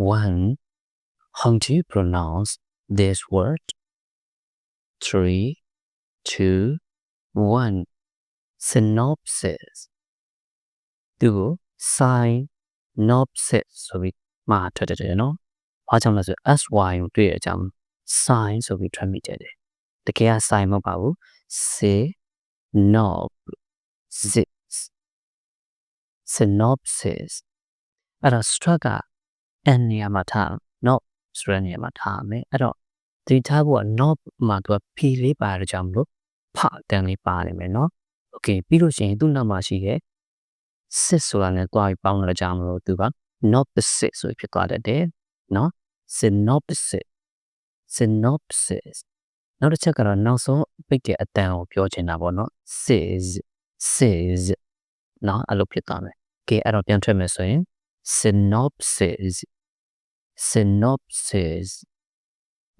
1. How do you pronounce this word? 3, 2, 1. Synopsis 2. sign synopsis ဆိုပြီးမှာထွက်တယ်တယ်နော်။ဘာကြောင့်လဲဆို sy ကိုတွေ့ရအကြောင်း sign ဆိုပြီးထွက်မိတယ်တယ်။တကယ်က sign မဟုတ်ပါဘူး။ say knob zip synopsis အဲ့တော့ struck ကအန်နေရာမှာထား knob ဆိုတဲ့နေရာမှာထားမယ်။အဲ့တော့ဒီထားဖို့က knob မှာသူက p လေးပါတဲ့ကြောင့်မလို့ဖတန်လေးပါနေမယ်နော်။ Okay ပြီးလို့ရှိရင်သူ့နောက်မှာရှိရဲ့ တဲ့ sit ဆိုတာနဲ့တွားပြီးပေါင်းလာကြမလို့သူက not the sit ဆိုဖြစ်သွားတတ်တယ်နော် synopsis synopsis နောက်တစ်ချက်ကတော့နောက်ဆုံးပိတ်တဲ့အတန်ကိုပြောချင်တာပေါ့နော် says says နော်အဲ့လိုဖြစ်သွားမယ် okay အဲ့တော့ပြန်ထွက်မယ်ဆိုရင် synopsis synopsis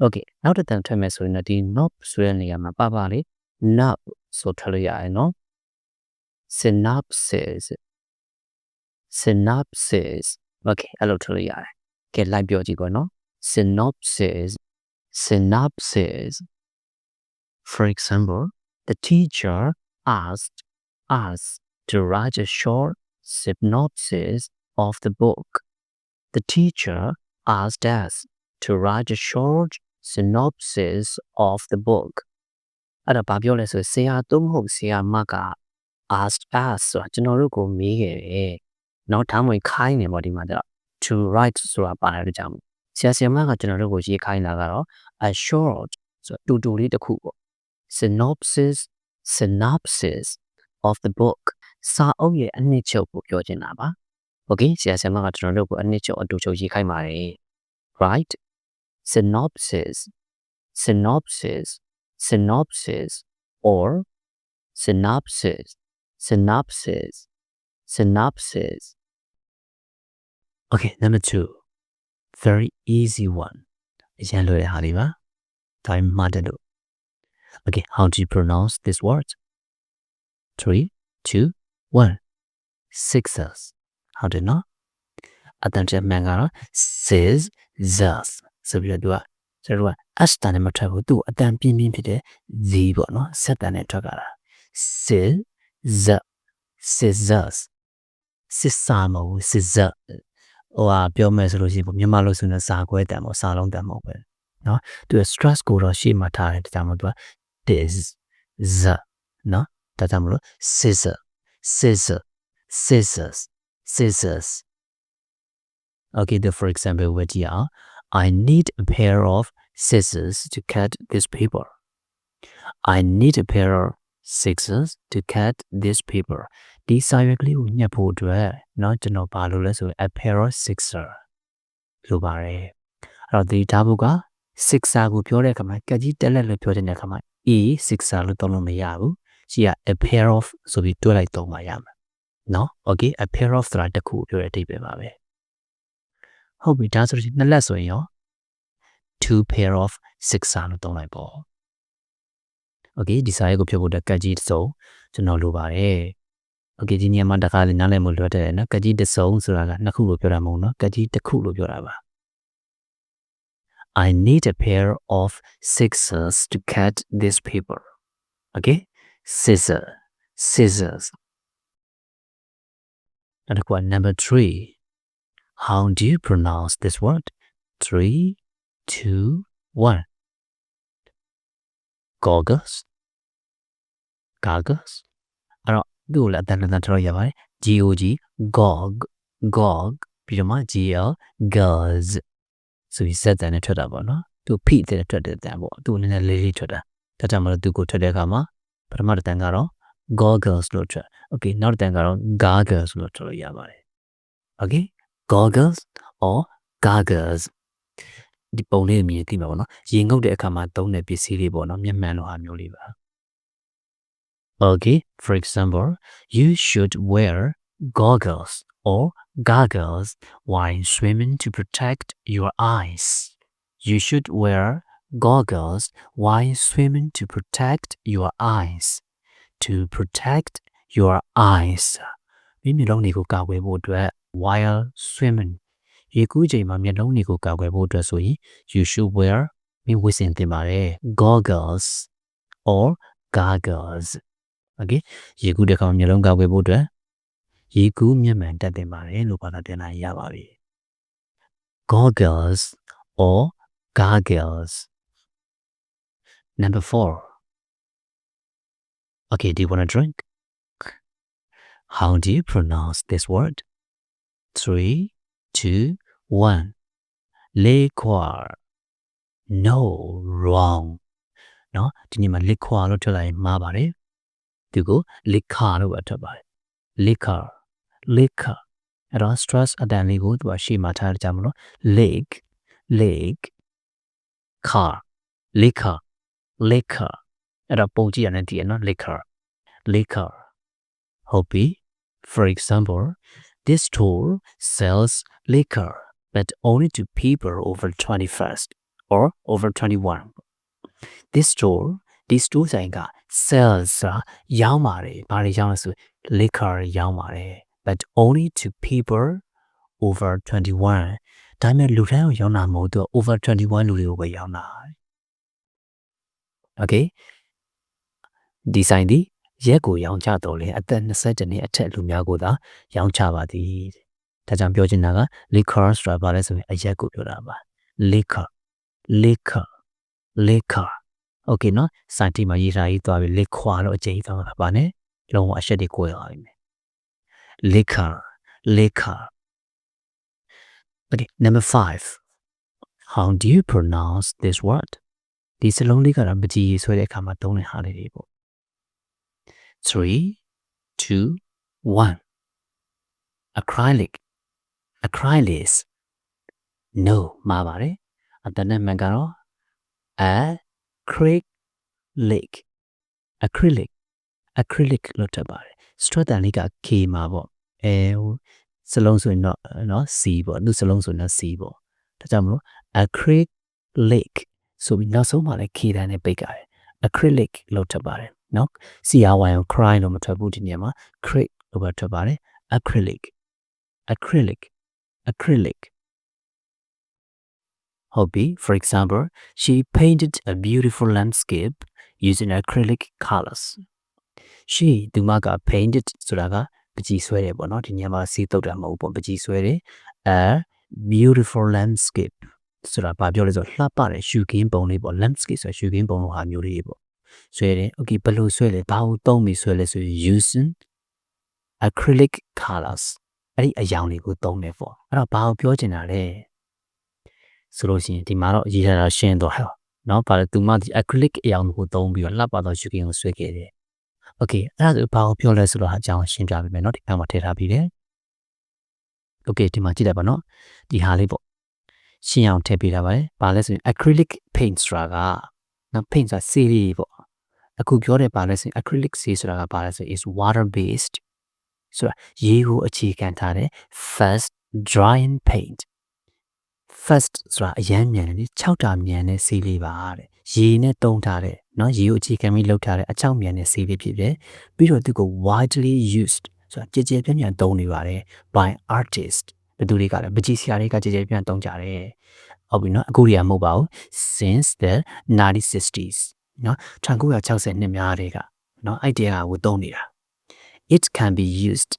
okay နောက်တစ်တန်ထွက်မယ်ဆိုရင်တော့ဒီ nop ဆိုတဲ့နေရာမှာပါပါလေ nop ဆိုထွက်လို့ရတယ်နော် synopsis synopsis okay အဲ့လိုထွက်လို့ရတယ်ကဲလိုက်ပြောကြည့်ကောနော် synopsis synopsis for example the teacher asked us to write a short synopsis of the book the teacher asked us to write a short synopsis of the book အဲ့ဒါဘာပြောလဲဆိုဆရာသို့မဟုတ်ဆရာမက asked us ဆိုတာကျွန်တော်တို့ကိုမေးခဲ့တယ်။ နောက်ထားမွေခိုင်းနေပေါ့ဒီမှာကျတော့ to write ဆိုတာပါတယ်လို့ကြောင့်ဆရာဆရာမကကျွန်တော်တို့ကိုရေးခိုင်းတာကတော့ a short ဆိုတူတူလေးတစ်ခုပေါ့ synopsis synopsis of the book စာအုပ်ရဲ့အနှစ်ချုပ်ကိုပြောချင်တာပါ။ Okay ဆရာဆရာမကကျွန်တော်တို့ကိုအနှစ်ချုပ်အတူချုပ်ရေးခိုင်းပါတယ် right synopsis synopsis synopsis or synopsis synopsis synopsis okay number 2 very easy one အရင်လွယ်တဲ့ဟာလေးပါဒါပေမဲ့မှတ်တယ်လို့ okay how do you pronounce this word 3 2 1 sixes ဟုတ်တယ်နော်အတန်ချက်မှန်ကတော့ says thus ဆိုပြီးတော့သူကကျွန်တော်တို့က s တန်နဲ့မထွက်ဘူးသူ့အတန်ပြင်းပြင်းဖြစ်တဲ့ z ပေါ့နော်ဆက်တန်နဲ့ထွက်ကြတာ says the scissors စစ်စာမဟုတ် scissor ဟိုဟာပြောမယ်ဆိုလို့ရှိရင်မြန်မာလို့ဆိုရင်စာကွဲတန်ပေါ့စာလုံးတန်ပေါ့ပဲနော်သူက stress ကိုတော့ရှေ့မှာထားတယ်ဒါကြောင့်မို့သူက this z နော်ဒါကြောင့်မို့လို့ scissor scissor scissors scissors okay the for example ဝတ်ကြည့်အောင် I need a pair of scissors to cut this paper I need a pair of scissors to cut this paper ဒီစာရွက်ကလေးကိုညှပ်ဖို့အတွက်เนาะကျွန်တော်ဘာလုပ်လဲဆိုရင် a pair of scissor လိုပါတယ်အဲ့တော့ဒီဓာတ်ဘုက scissor ကိုပြောတဲ့အခါမှာကကြီးတက်လက်လို့ပြောတဲ့အခါမှာ e scissor လို့သုံးလို့မရဘူးရှိရ a pair of ဆိုပြီးတွဲလိုက်သုံးပါရမယ်เนาะ okay a pair of ဆိုတာတစ်ခုပြောတဲ့အဓိပ္ပာယ်ပါပဲဟုတ်ပြီဒါဆိုရင်နှစ်လက်ဆိုရင်ရော two pair of scissor လို့သုံးလိုက်ပေါ့ okay ဒီစာရေးကိုဖြုတ်ဖို့အတွက်ကတ်ကြီးတစ်စုံကျွန်တော်လိုပါတယ် okay ဒီနေရာမှာတခါလေနားလည်မှုလွတ်တယ်နော်ကတ်ကြီးတစ်စုံဆိုတာကနှစ်ခုလို့ပြောတာမဟုတ်နော်ကတ်ကြီးတစ်ခုလို့ပြောတာပါ I need a pair of scissors to cut this paper okay scissor scissors နောက်တစ်ခုက number 3 how do you pronounce this word 3 2 1 goggles goggles အဲ့တော့သူ့ကိုလည်းအတန်တန်ထောက်ရပါတယ် G O G gog gog ပြီးတော့မှ G L girls ဆိုပြီးစက်တန်နဲ့ထွက်တာပေါ့နော်သူဖိတဲ့ထွက်တဲ့တန်ပေါ့သူနည်းနည်းလေးလေးထွက်တာဒါကြောင့်မလို့သူကိုထွက်တဲ့အခါမှာပထမတစ်တန်ကတော့ goggles လို့ထွက် okay နောက်တစ်တန်ကတော့ goggles လို့ထွက်လို့ရပါတယ် okay goggles or goggles ဒီပုံလေးမြင်သိမှာပေါ့နော်ရေငုပ်တဲ့အခါမှာသုံးတဲ့ပစ္စည်းလေးပေါ့နော်မျက်မှန်လိုဟာမျိုးလေးပါ Okay for example you should wear goggles or goggles while swimming to protect your eyes. You should wear goggles while swimming to protect your eyes. To protect your eyes. မိမျက်လုံးတွေကိုကာကွယ်ဖို့အတွက် while swimming ရေကူးချိန်မှာမျက်လုံးတွေကိုကာကွယ်ဖို့အတွက်ဆိုရင် you should wear မိဝတ်ဆင်သင့်ပါတယ် goggles or goggles okay ရေကူးတဲ့အခါမှာမျက်လုံးကာကွယ်ဖို့အတွက်ရေကူးမျက်မှန်တက်သင့်ပါတယ်လို့ဘာသာပြန်လိုက်ရပါပြီ goggles or goggles number 4 okay do you want a drink how do you pronounce this word 3 2 1 liquor no wrong เนาะဒီနေ့မှာ liquor လို့ထွက်လာရင်မှားပါတယ် त्यो लेखाहरू भयो लेखा लेख रस ट्रस अदानीगोद वा सी माछाहरू चाम्रो लेख लेख खा लेख लेख र पौची होपी For example, this store sells liquor, but only to people over 21st or over 21. This store ဒီ store ဆိုင်က sells ဆိုတာရောင်းပါတယ်ဘာတွေရောင်းလဲဆို liquor ရောင်းပါတယ် but only to people over 21ဒါပေမဲ့လူတိုင်းကိုရောင်းတာမဟုတ်သူက over 21လူတွေကိုပဲရောင်းတာ okay ဒီဆိုင်ဒီရက်ကိုရောင်းချတော့လေအသက်20နှစ်အထက်လူများကိုသာရောင်းချပါသည်ဒါကြောင့်ပြောချင်တာက liquor ဆိုတာဘာလဲဆိုရင်အရက်ကိုပြောတာပါ liquor liquor liquor okay နော်စိုင်းတီမှာရေးထားရေးသွားပြီ liquor လို့အကျဉ်းသွားမှာပါနဲ့လုံးဝအရှက်တွေကိုရအောင်မယ် liquor liquor okay number 5 how do you pronounce this word ဒီစလုံးလေးကတော့မကြည့်ဆွဲတဲ့အခါမှာသုံးတဲ့ဟာလေးတွေပေါ့3 2 1 acrylic acrylics no မှာပါတယ်အတန်းနဲ့မှန်ကတော့ acrylic acrylic acrylic လို့ထပ်ပါတယ် stress တန်လေးက k မှာပေါ့အဲဟိုစလုံးဆိုရင်တော့နော် c ပေါ့သူစလုံးဆိုရင်တော့ c ပေါ့ဒါကြောင့်မလို့ acrylic ဆိုပြီးနောက်ဆုံးမှာလည်း k တန်နဲ့ပိတ်ကြတယ် acrylic လို့ထပ်ပါတယ်နော် CRY ကို cry လို့မထွက်ဘူးဒီနေရာမှာ cric လို့ပဲထွက်ပါတယ် acrylic acrylic acrylic ဟုတ်ပြီ for example she painted a beautiful landscape using acrylic colors she သူမက painted ဆိုတာကပကြီးဆွဲတယ်ပေါ့နော်ဒီနေရာမှာစီးတုတ်တာမဟုတ်ဘူးပေါ့ပကြီးဆွဲတယ် a beautiful landscape ဆိုတာဘာပြောလဲဆိုလှပတဲ့ရှူကင်းပုံလေးပေါ့ landscape ဆိုတာရှူကင်းပုံလိုဟာမျိုးလေးပေါ့ဆွဲတယ် okay ဘယ်လိုဆွဲလဲဘာကိုသုံးပြီးဆွဲလဲဆိုရင် using acrylic colors အဲ့ဒီအယောင်တွေကိုသုံးတယ်ပေါ့အဲ့တော့ဘာကိုပြောချင်တာလဲ ဆိုလို့ရှိရင်ဒီမှာတော့ရေးထားတာရှင်းသွားတော့နော်ပါလေသူမဒီ acrylic အရောင်ကိုသုံးပြီးတော့လှပသောရှုခင်းကိုဆွဲခဲ့တယ်။ Okay အဲ့ဒါဆိုဘာကိုပြောလဲဆိုတော့အကြောင်းရှင်းပြပေးမယ်နော်ဒီဘက်မှာထည့်ထားပြီးတယ်။ Okay ဒီမှာကြည့်လိုက်ပါနော်ဒီဟာလေးပေါ့ရှင်းအောင်ထည့်ပေးထားပါတယ်။ဘာလဲဆိုရင် acrylic paint ဆိုတာကနော် paint ဆိုတာဆေးလေးပေါ့အခုပြောတဲ့ဘာလဲဆိုရင် acrylic ဆေးဆိုတာကဘာလဲဆိုရင် is water based ဆိုတာရေကိုအခြေခံထားတဲ့ fast drying paint fast ဆိုတာအရမ်းမြန်တယ်လေ6တာမြန်တဲ့ဆေးလေးပါတဲ့ရေနဲ့တုံးထားတဲ့เนาะရေကိုအခြေခံပြီးလုပ်ထားတဲ့အချောက်မြန်တဲ့ဆေးလေးဖြစ်တယ်ပြီးတော့သူက widely used ဆိုတာကြည်ကြဲပြန့်ပြန့်သုံးနေပါတယ် by artist ဘယ်သူတွေကလဲပကြီးဆရာတွေကကြည်ကြဲပြန့်သုံးကြတယ်ဟုတ်ပြီเนาะအခုတွေကမဟုတ်ပါဘူး since the 1960s เนาะ1960နှစ်များတွေကเนาะအဲ့တရားကိုသုံးနေတာ it can be used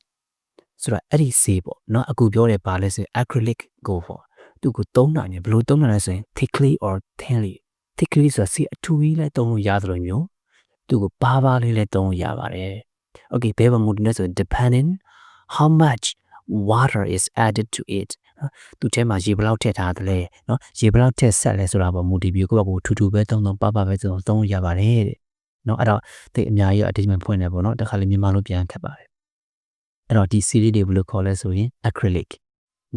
ဆိုတော့အဲ့ဒီဆေးပေါ့เนาะအခုပြောတဲ့ဘာလဲဆို acrylic ကိုပေါ့ သူ့ကိုသုံးနိုင်တယ်ဘယ်လိုသုံးနိုင်လဲဆိုရင် thickly or thinly thickly ဆိုတာစီအထူကြီးလဲသုံးလို့ရတယ်လို့မျိုးသူ့ကိုပါပါလေးလဲသုံးလို့ရပါတယ် okay ဘယ်မှာမူတယ်ဆို depending how much water is added to it သူထဲမှာရေဘလောက်ထည့်ထားသလဲနော်ရေဘလောက်ထည့်ဆက်လဲဆိုတာပေါ့မူတည်ပြီးကိုယ့်ဘက်ကိုထူထူပဲသုံးသုံးပါပါပဲသုံးသုံးရပါတယ်တဲ့နော်အဲ့တော့သိအများကြီး attachment ဖွင့်နေပေါ့နော်တခါလေမြန်မာလိုပြန်ခတ်ပါတယ်အဲ့တော့ဒီ series တွေဘယ်လိုခေါ်လဲဆိုရင် acrylic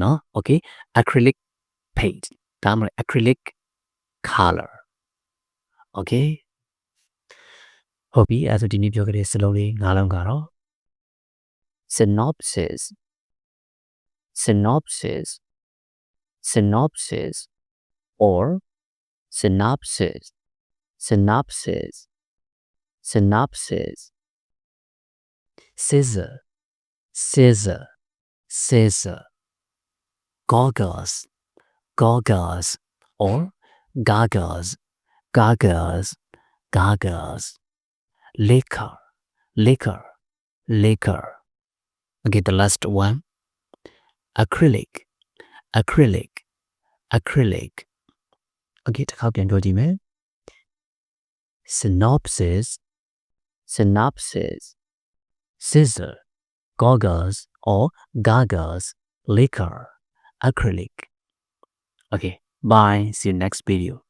နော် okay acrylic paint ဒါမှမဟုတ် acrylic color okay ဟုတ်ပြီအဲ့ဒါဆိုဒီနေ့ပြောခဲ့တဲ့စလုံးလေး၅လုံးကတော့ synopsis synopsis synopsis or synopsis synopsis synopsis scissor scissor scissor goggles gagas or gagas, gagas, gagas. Liquor, liquor, liquor. Okay, the last one. Acrylic, acrylic, acrylic. Okay, how can go email? Synopsis, synopsis. Scissor, goggles or gagas, liquor, acrylic okay bye. See you next video